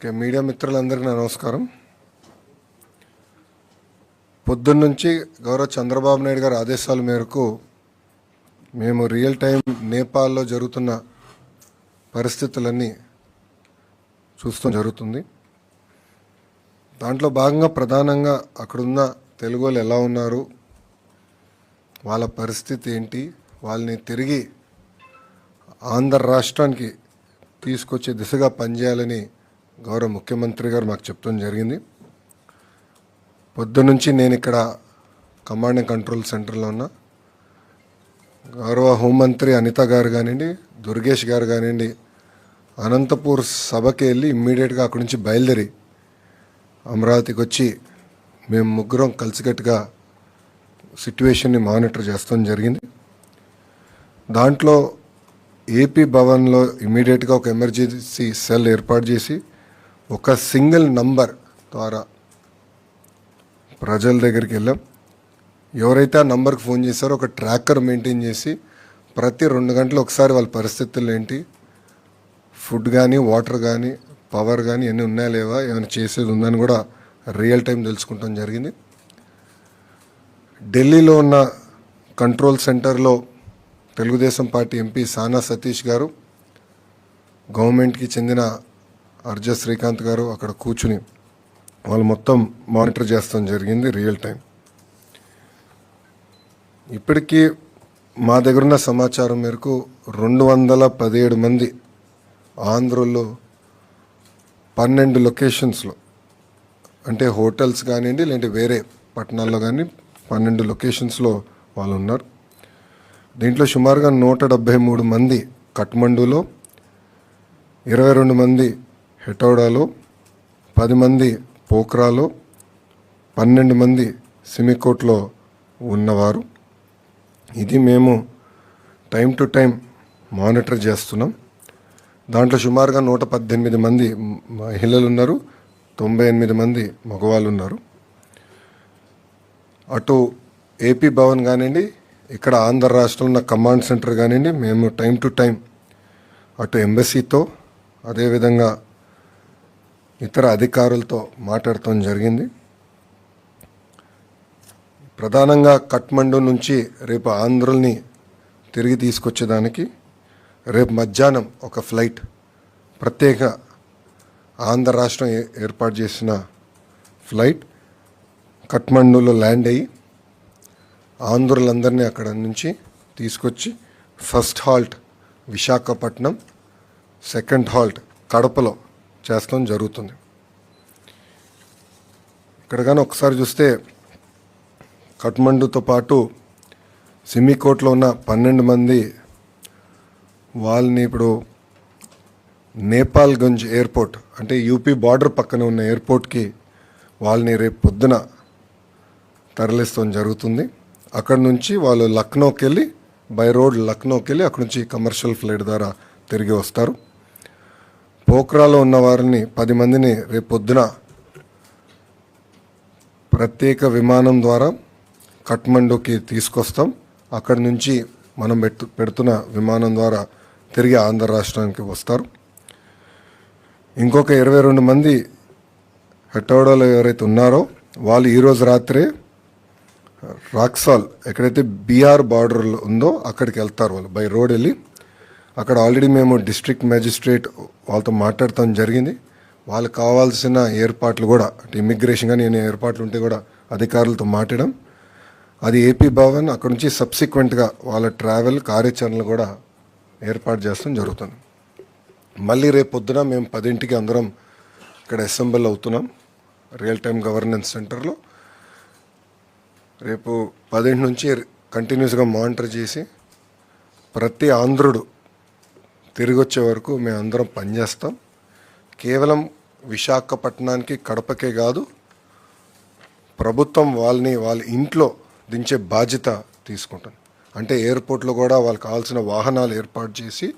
Okay media మిత్రులందరికీ నా నమస్కారం. పొద్దున్నుంచి గౌరవ చంద్రబాబు నాయుడు గారి ఆదేశాల మేరకు మేము రియల్ టైం నేపాల్లో జరుగుతున్న పరిస్థితులన్నీ చూస్తూ జరుగుతుంది. దాంట్లో భాగంగా ప్రధానంగా అక్కడున్న తెలుగు వాళ్ళు ఎలా ఉన్నారు వాళ్ళ పరిస్థితి ఏంటి వాళ్ళని తిరిగి ఆంధ్ర రాష్ట్రానికి తీసుకొచ్చే దిశగా పనిచేయాలని గౌరవ ముఖ్యమంత్రి గారు మాకు చెప్తాం జరిగింది. పొద్దునుంచి నేను ఇక్కడ కమాండ్ అండ్ కంట్రోల్ సెంటర్లో ఉన్నా. గౌరవ హోంమంత్రి అనిత గారు కానివ్వండి దుర్గేష్ గారు కానివ్వండి అనంతపూర్ సభకి వెళ్ళి ఇమ్మీడియట్గా అక్కడి నుంచి బయలుదేరి అమరావతికి వచ్చి మేము ముగ్గురం కలిసికట్టుగా సిట్యువేషన్ని మానిటర్ చేస్తాం జరిగింది. దాంట్లో ఏపీ భవన్లో ఇమీడియట్గా ఒక ఎమర్జెన్సీ సెల్ ఏర్పాటు చేసి ఒక సింగిల్ నంబర్ ద్వారా ప్రజల దగ్గరికి వెళ్ళాం. ఎవరైతే ఆ నంబర్కి ఫోన్ చేశారో ఒక ట్రాకర్ మెయింటైన్ చేసి ప్రతి రెండు గంటలు ఒకసారి వాళ్ళ పరిస్థితులు ఏంటి? ఫుడ్ కానీ వాటర్ కానీ పవర్ కానీ ఎన్ని ఉన్నాయా లేవా? ఏమైనా చేసేది ఉందని కూడా రియల్ టైం తెలుసుకుంటాం జరిగింది. ఢిల్లీలో ఉన్న కంట్రోల్ సెంటర్లో తెలుగుదేశం పార్టీ ఎంపీ సానా సతీష్ గారు గవర్నమెంట్కి చెందిన అర్జ శ్రీకాంత్ గారు అక్కడ కూర్చుని వాళ్ళు మొత్తం మానిటర్ చేస్తాం జరిగింది రియల్ టైం ఇప్పటికీ మా దగ్గరున్న సమాచారం మేరకు రెండు వందల పదిహేడు మంది ఆంధ్రలో పన్నెండు లొకేషన్స్లో అంటే హోటల్స్ కానివ్వండి లేదంటే వేరే పట్టణాల్లో కానీ పన్నెండు లొకేషన్స్లో వాళ్ళు ఉన్నారు. దీంట్లో సుమారుగా నూట డెబ్భై మూడు మంది కఠ్మండూలో ఇరవై రెండు మంది హెటౌడాలో పది మంది పోక్రాలో పన్నెండు మంది సిమికోట్లో ఉన్నవారు. ఇది మేము టైం టు టైం మానిటర్ చేస్తున్నాం. దాంట్లో సుమారుగా నూట పద్దెనిమిది మంది మహిళలు ఉన్నారు తొంభై ఎనిమిది మంది మగవాళ్ళు ఉన్నారు అటు ఏపీ భవన్ కానివ్వండి ఇక్కడ ఆంధ్ర రాష్ట్రంలో ఉన్న కమాండ్ సెంటర్ కానివ్వండి మేము టైం టు టైం అటు ఎంబసీతో అదేవిధంగా ఇతర అధికారులతో మాట్లాడటం జరిగింది. ప్రధానంగా కట్మండు నుంచి రేపు ఆంధ్రుల్ని తిరిగి తీసుకొచ్చేదానికి రేపు మధ్యాహ్నం ఒక ఫ్లైట్ ప్రత్యేక ఆంధ్ర రాష్ట్రం ఏ- ఏర్పాటు చేసిన ఫ్లైట్ కట్మండులో ల్యాండ్ అయ్యి ఆంధ్రులందరినీ అక్కడ నుంచి తీసుకొచ్చి first halt Visakhapatnam second halt కడపలో చేస్తాం జరుగుతుంది. ఇక్కడ కానీ ఒకసారి చూస్తే కట్మండుతో పాటు సిమికోట్లో ఉన్న పన్నెండు మంది వాళ్ళని ఇప్పుడు నేపాల్గంజ్ ఎయిర్పోర్ట్ అంటే యూపీ బార్డర్ పక్కన ఉన్న ఎయిర్పోర్ట్కి వాళ్ళని రేపు పొద్దున తరలిస్తాం జరుగుతుంది. అక్కడ నుంచి వాళ్ళు లక్నోకి వెళ్ళి బై రోడ్ లక్నోకి వెళ్ళి అక్కడ నుంచి కమర్షియల్ ఫ్లైట్ ద్వారా తిరిగి వస్తారు. పోక్రాలో ఉన్న వారిని పది మందిని రేపు పొద్దున ప్రత్యేక విమానం ద్వారా కఠ్మండూకి తీసుకొస్తాం. అక్కడి నుంచి మనం పెట్టు పెడుతున్న విమానం ద్వారా తిరిగి ఆంధ్ర రాష్ట్రానికి వస్తారు. ఇంకొక ఇరవై రెండు మంది హెటోడోలో ఎవరైతే ఉన్నారో వాళ్ళు ఈరోజు రాత్రే రాక్సాల్ ఎక్కడైతే బీఆర్ బార్డర్ ఉందో అక్కడికి వెళ్తారు వాళ్ళు. బై రోడ్ వెళ్ళి అక్కడ ఆల్రెడీ మేము డిస్ట్రిక్ట్ మ్యాజిస్ట్రేట్ వాళ్ళతో మాట్లాడటం జరిగింది. వాళ్ళకి కావాల్సిన ఏర్పాట్లు కూడా అంటే ఇమిగ్రేషన్ కానీ నేను ఏర్పాట్లు ఉంటే కూడా అధికారులతో మాట్లాడడం అది ఏపీ భవన్ అక్కడ నుంచి సబ్సిక్వెంట్గా వాళ్ళ ట్రావెల్ కార్యాచరణలు కూడా ఏర్పాటు చేస్తాం జరుగుతుంది. మళ్ళీ రేపు పొద్దున మేము పదింటికి అందరం ఇక్కడ అసెంబుల్ అవుతున్నాం రియల్ టైం గవర్నెన్స్ సెంటర్లో. రేపు పదింటి నుంచి కంటిన్యూస్గా మానిటర్ చేసి ప్రతి ఆంధ్రుడు తిరిగి వచ్చే వరకు మేము అందరం పనిచేస్తాం కేవలం విశాఖపట్నానికి కడపకే కాదు ప్రభుత్వం వాళ్ళని వాళ్ళ ఇంట్లో దించే బాధ్యత తీసుకుంటుంది అంటే ఎయిర్పోర్ట్లో కూడా వాళ్ళకి కావాల్సిన వాహనాలు ఏర్పాటు చేసి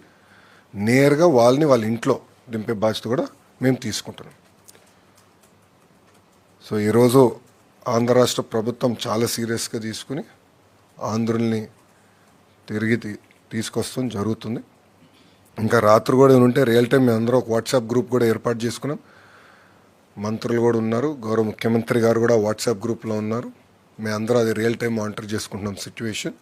నేరుగా వాళ్ళని వాళ్ళ ఇంట్లో దింపే బాధ్యత కూడా మేము తీసుకుంటున్నాం. సో ఈరోజు ఆంధ్ర రాష్ట్ర ప్రభుత్వం చాలా సీరియస్గా తీసుకుని ఆంధ్రుల్ని తిరిగి తీ- తీసుకొస్తాం జరుగుతుంది. ఇంకా రాత్రి కూడా ఉంటే రియల్ టైం మేము అందరం ఒక వాట్సాప్ గ్రూప్ కూడా ఏర్పాటు చేసుకున్నాం. మంత్రులు కూడా ఉన్నారు. గౌరవ ముఖ్యమంత్రి గారు కూడా వాట్సాప్ గ్రూప్లో ఉన్నారు. మేము అందరూ అది రియల్ టైం మానిటర్ చేసుకుంటున్నాం సిచ్యువేషన్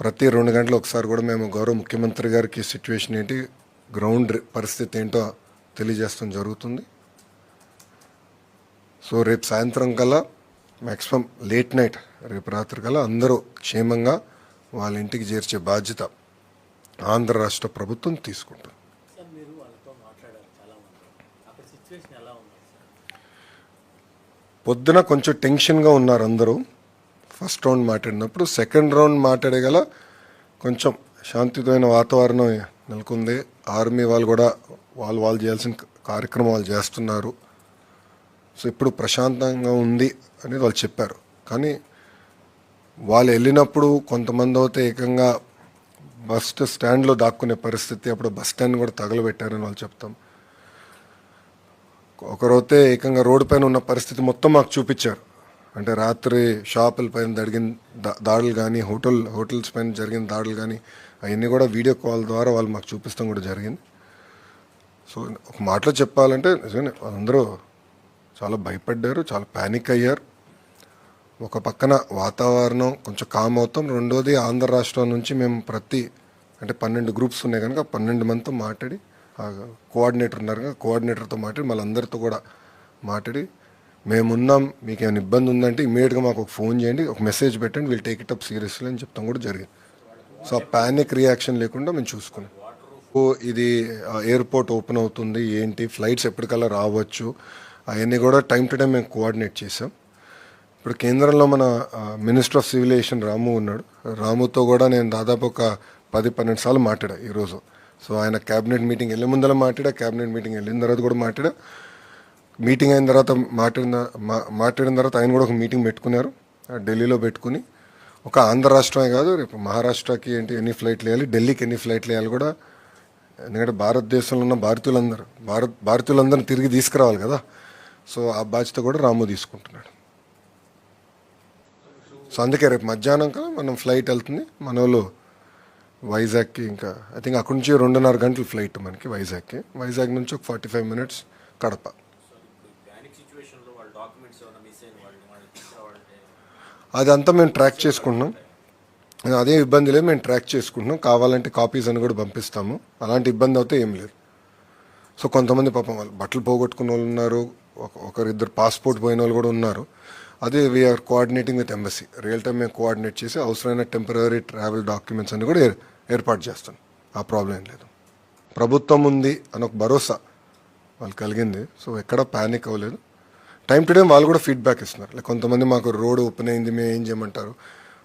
ప్రతి రెండు గంటలు ఒకసారి కూడా మేము గౌరవ ముఖ్యమంత్రి గారికి సిచ్యువేషన్ ఏంటి గ్రౌండ్ రి- పరిస్థితి ఏంటో తెలియజేస్తాం జరుగుతుంది. సో రేపు సాయంత్రం కల్లా మ్యాక్సిమం లేట్ నైట్ రేపు రాత్రి కల్లా అందరూ క్షేమంగా వాళ్ళ ఇంటికి చేర్చే బాధ్యత ఆంధ్ర రాష్ట్ర ప్రభుత్వం తీసుకుంటుంది. పొద్దున కొంచెం టెన్షన్గా ఉన్నారు అందరూ. ఫస్ట్ రౌండ్ మాట్లాడినప్పుడు సెకండ్ రౌండ్ మాట్లాడే గల కొంచెం శాంతియుతమైన వాతావరణం నెలకొంది. ఆర్మీ వాళ్ళు కూడా వాళ్ళు వాళ్ళు చేయాల్సిన కార్యక్రమం వాళ్ళు చేస్తున్నారు. సో ఇప్పుడు ప్రశాంతంగా ఉంది అనేది వాళ్ళు చెప్పారు. కానీ వాళ్ళు వెళ్ళినప్పుడు కొంతమంది అయితే ఏకంగా బస్ స్టాండ్లో దాక్కునే పరిస్థితి అప్పుడు బస్ స్టాండ్ కూడా తగలబెట్టారని వాళ్ళు చెప్తాం. ఒకరైతే ఏకంగా రోడ్డు పైన ఉన్న పరిస్థితి మొత్తం మాకు చూపించారు. అంటే రాత్రి షాపుల పైన జరిగిన దాడులు కానీ హోటల్ హోటల్స్ పైన జరిగిన దాడులు కానీ అవన్నీ కూడా వీడియో కాల్ ద్వారా వాళ్ళు మాకు చూపిస్తాం కూడా జరిగింది. సో ఒక మాటలో చెప్పాలంటే నిజమే అందరూ చాలా భయపడ్డారు చాలా ప్యానిక్ అయ్యారు. ఒక పక్కన వాతావరణం కొంచెం కామ్ అవుతాం. రెండోది ఆంధ్ర రాష్ట్రం నుంచి మేము ప్రతి అంటే పన్నెండు గ్రూప్స్ ఉన్నాయి కనుక పన్నెండు మందితో మాట్లాడి కోఆర్డినేటర్ ఉన్నారు కనుక కోఆర్డినేటర్తో మాట్లాడి మళ్ళందరితో కూడా మాట్లాడి మేమున్నాం మీకు ఏమైనా ఇబ్బంది ఉందంటే ఇమీడియట్గా మాకు ఒక ఫోన్ చేయండి ఒక మెసేజ్ పెట్టండి వీళ్ళు టేక్ ఇట్ అప్ సీరియస్లీ అని చెప్తాం కూడా జరిగింది. సో ఆ ప్యానిక్ రియాక్షన్ లేకుండా మేము చూసుకున్నాం. ఓ ఇది ఎయిర్పోర్ట్ ఓపెన్ అవుతుంది ఏంటి ఫ్లైట్స్ ఎప్పటికల్లా రావచ్చు అవన్నీ కూడా టైం టు టైం మేము కోఆర్డినేట్ చేసాం ఇప్పుడు కేంద్రంలో మన మినిస్టర్ ఆఫ్ సివిలేషన్ రాము ఉన్నాడు. రాముతో కూడా నేను దాదాపు ఒక పది పన్నెండు సార్లు మాట్లాడా ఈరోజు సో ఆయన క్యాబినెట్ మీటింగ్ వెళ్ళే ముందర మాట్లాడా క్యాబినెట్ మీటింగ్ వెళ్ళిన తర్వాత కూడా మాట్లాడా. మీటింగ్ అయిన తర్వాత మాట్లాడిన మా- మాట్లాడిన తర్వాత ఆయన కూడా ఒక మీటింగ్ పెట్టుకున్నారు ఢిల్లీలో పెట్టుకుని. ఒక ఆంధ్ర రాష్ట్రమే కాదు రేపు మహారాష్ట్రకి ఏంటి ఎన్ని ఫ్లైట్లు వేయాలి ఢిల్లీకి ఎన్ని ఫ్లైట్లు వేయాలి కూడా. ఎందుకంటే భారతదేశంలో ఉన్న భారతీయులందరూ భారత్ భారతీయులందరిని తిరిగి తీసుకురావాలి కదా. సో ఆ బాధ్యత కూడా రాము తీసుకుంటున్నాడు. సో అందుకే రేపు మధ్యాహ్నం కదా మనం ఫ్లైట్ వెళ్తుంది. మన వాళ్ళు వైజాగ్కి ఇంకా ఐ థింక్ అక్కడి నుంచి రెండున్నర గంటలు ఫ్లైట్ మనకి వైజాగ్కి. వైజాగ్ నుంచి ఒక ఫార్టీ ఫైవ్ మినిట్స్ కడప. అదంతా మేము ట్రాక్ చేసుకుంటున్నాం. అదే ఇబ్బంది లేదు మేము ట్రాక్ చేసుకుంటున్నాం. కావాలంటే కాపీస్ అని కూడా పంపిస్తాము. అలాంటి ఇబ్బంది అయితే ఏం లేదు. సో కొంతమంది పాపం వాళ్ళు బట్టలు పోగొట్టుకున్న వాళ్ళు ఉన్నారు. ఒక- ఒకరిద్దరు పాస్పోర్ట్ పోయిన వాళ్ళు కూడా ఉన్నారు. అదే we are coordinating with embassy real time మేము కోఆర్డినేట్ చేసి అవసరమైన టెంపరీ ట్రావెల్ డాక్యుమెంట్స్ అన్ని కూడా ఏర్- ఏర్పాటు చేస్తాం. ఆ ప్రాబ్లం ఏం లేదు. ప్రభుత్వం ఉంది అని ఒక భరోసా వాళ్ళు కలిగింది. సో ఎక్కడ ప్యానిక్ అవ్వలేదు. టైం టు టైం వాళ్ళు కూడా ఫీడ్బ్యాక్ ఇస్తున్నారు. లైక్ కొంతమంది మాకు రోడ్ ఓపెన్ అయింది మేము ఏం చేయమంటారు?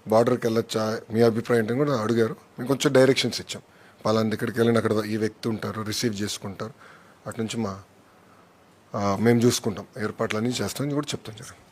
బార్డర్కి వెళ్ళొచ్చా? మీ అభిప్రాయం ఏంటని కూడా అడిగారు. మేము కొంచెం డైరెక్షన్స్ ఇచ్చాం. పలాంటి ఇక్కడికి వెళ్ళిన అక్కడ ఈ వ్యక్తి ఉంటారు రిసీవ్ చేసుకుంటారు. అటు నుంచి మా మేము చూసుకుంటాం. ఏర్పాట్లన్నీ చేస్తామని కూడా చెప్తాం జరుగుతుంది